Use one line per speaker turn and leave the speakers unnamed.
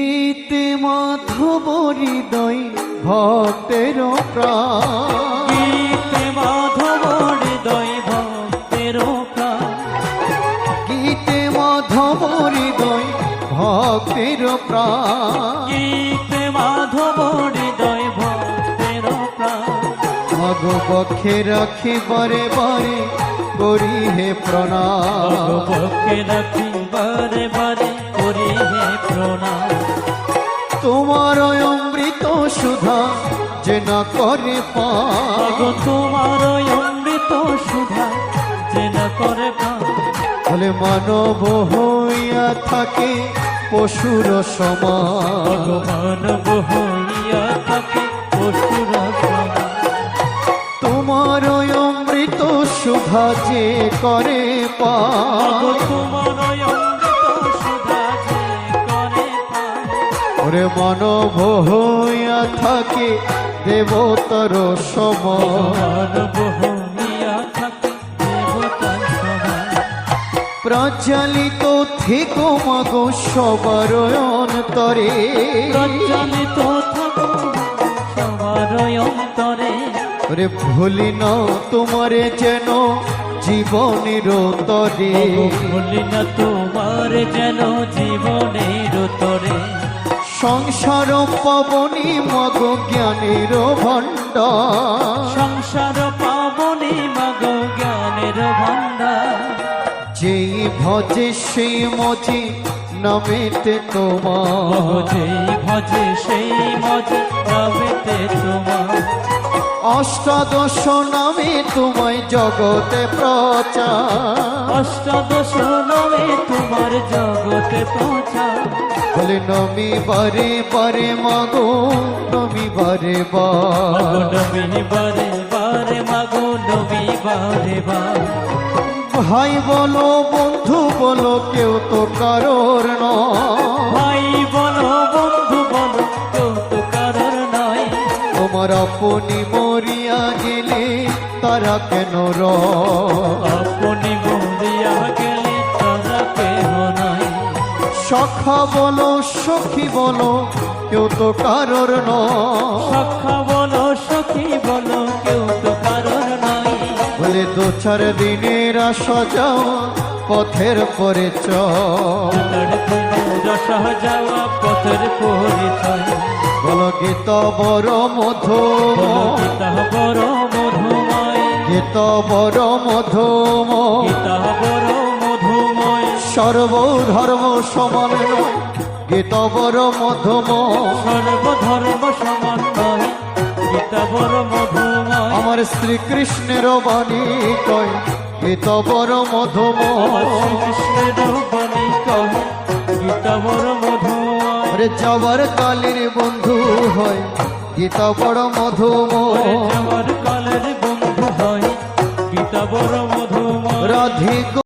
গীতে মাধব হৃদয় ভক্তের প্রাণ।
গীতে মাধব হৃদয় ভক্তের প্রাণ।
গীতে মাধব হৃদয় ভক্তের প্রাণ।
গীতে মাধব হৃদয় ভক্তের প্রাণ।
মগ পক্ষে রাখি বারে বারে করি হে প্রণাম।
ভগবকে রাখি বারে বারে করি হে প্রণাম।
তোমার অমৃত সুধা যে না করে পা
তোমার অমৃত সুধা যে না করে
বলে মানব হইয়া থাকে পশুর সমান
মানব হইয়া থাকে পশুর
তোমার অমৃত সুধা যে করে পা
তোমার
ওরে মানব হইয়া থাকে, দেবতর সমান প্রজ্বলিত থেকো মাগো সবার অন্তরে।
প্রজ্বলিত থাকো সবার অন্তরে
ওরে ভুলি না তোমারে যেন জীবনের তরে।
ভুলি না তোমার যেন জীবনের তরে।
সংসার পবনী মগ জ্ঞানের ভণ্ডার
সংসার পাবনি মগ জ্ঞানের ভান্ডার
যেই ভজে সেই মজে নামেতে তোমার।
যেই ভজে সেই মজে নামেতে তোমার।
অষ্টাদশ নামে তোমায় জগতে প্রচার।
অষ্টাদশ নামে তোমার জগতে পৌঁছা।
বলে নমি বারে বারে মাগো নমি বারে।
নবী বারে বারে মাগো নবী বারে।
ভাই বলো বন্ধু বলো কেউ তো কারোর
ভাই বলো বন্ধু বলো কেউ তো কারোর নয়।
তোমার আপনি মরিয়া গেলে তারা কেন রয়?
আপনি
সখা বলো সখী বলো কেউ তো কারোর নয়।
সখা বলো সখী বলো কেউ তো কারোর নয়।
বলে দু চার দিনের যাওয়া পথের পরে চল
যাওয়া পথের পরিচয়।
বলো গীত বড় মধু
গীতা বড় মধুময়।
গীত বড় মধুম
গীতা বড় মধুময়
সর্বধর্ম সমান নয় গীত বড় মধুম
সর্বধর্ম সমান নয় গীতা বড় মধুময়।
আমার শ্রীকৃষ্ণের বাণী কয় গীত বড় মধুম
কৃষ্ণের বাণী কহে গীতা বড় মধুময়।
রে যাবার কালের বন্ধু হয় গীত বড় মধুম
আমার কালের বন্ধু হয় গীতা বড় মধুময়।
রাধিক